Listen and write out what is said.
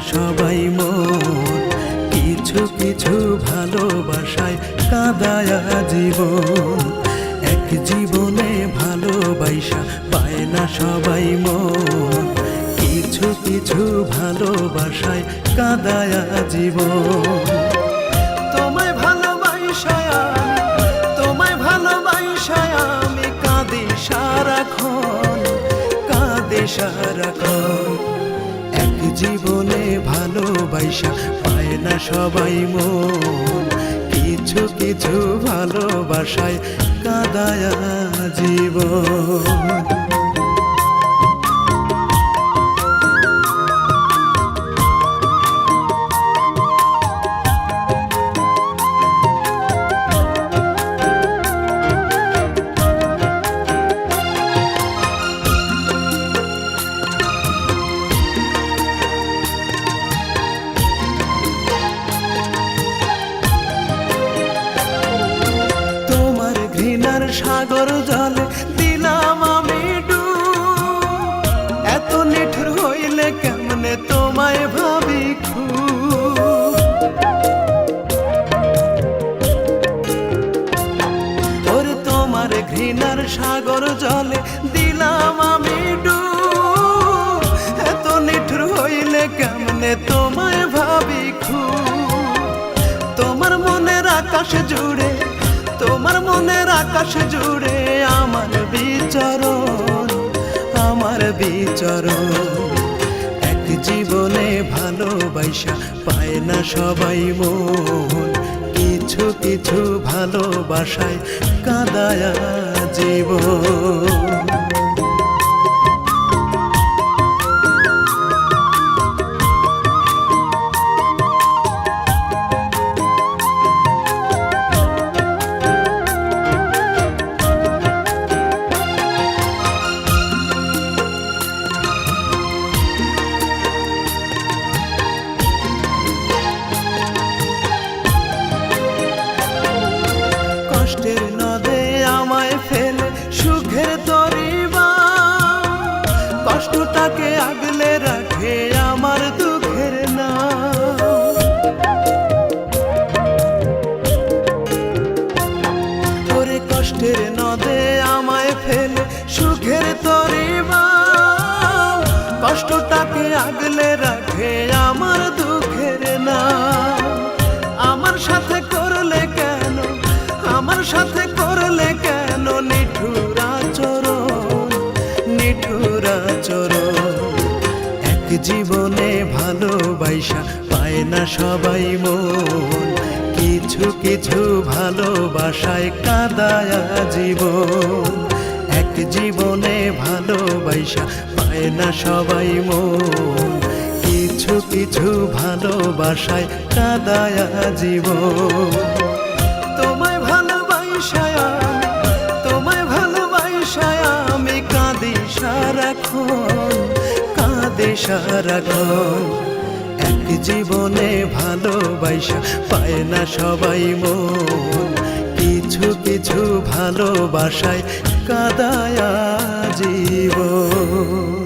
সবাই মন। কিছু কিছু ভালোবাসায় কাদায়া জীবন। এক জীবনে ভালোবাসা পায় না সবাই মন। কিছু কিছু ভালোবাসায় কাদায়া জীবন। তোমায় ভালোবাসায় তোমায় ভালোবাসায় আমি কাঁদি সারাক্ষণ, কাঁদে সারাক্ষণ। জীবনে ভালোবাসা পায় না সবাই মন। কিছু কিছু ভালোবাসায় কাদায়া জীবন ঘৃণার সাগর জলে দিলাম আমি ডুব। এত নিঠুর হইলে কেমনে তোমায় ভাবি খুব? ওরে তোমার ঘৃণার সাগর জলে দিলাম আমি ডুব। এত নিঠুর হইলে কেমনে তোমায় ভাবি খু তোমার মনের আকাশ জুড়ে তোমার আকাশ জুড়ে আমার বিচরণ আমার বিচরণ। এক জীবনে ভালোবাসা পায় না সবাই মন। কিছু কিছু ভালোবাসায় কাদায়া জীবন সুখের তরিবা চরণ এক জীবনে ভালোবাসা পায় না সবাই মন। কিছু কিছু ভালোবাসায় কাদায়া জীবন। এক জীবনে ভালোবাসা পায় না সবাই মন। কিছু কিছু ভালোবাসায় কাদায়া জীবন। সারাক্ষণ কাঁদে সারাক্ষণ এক জীবনে ভালোবাসা পায় না সবাই মন। কিছু কিছু ভালোবাসায় কাদায়া জীবন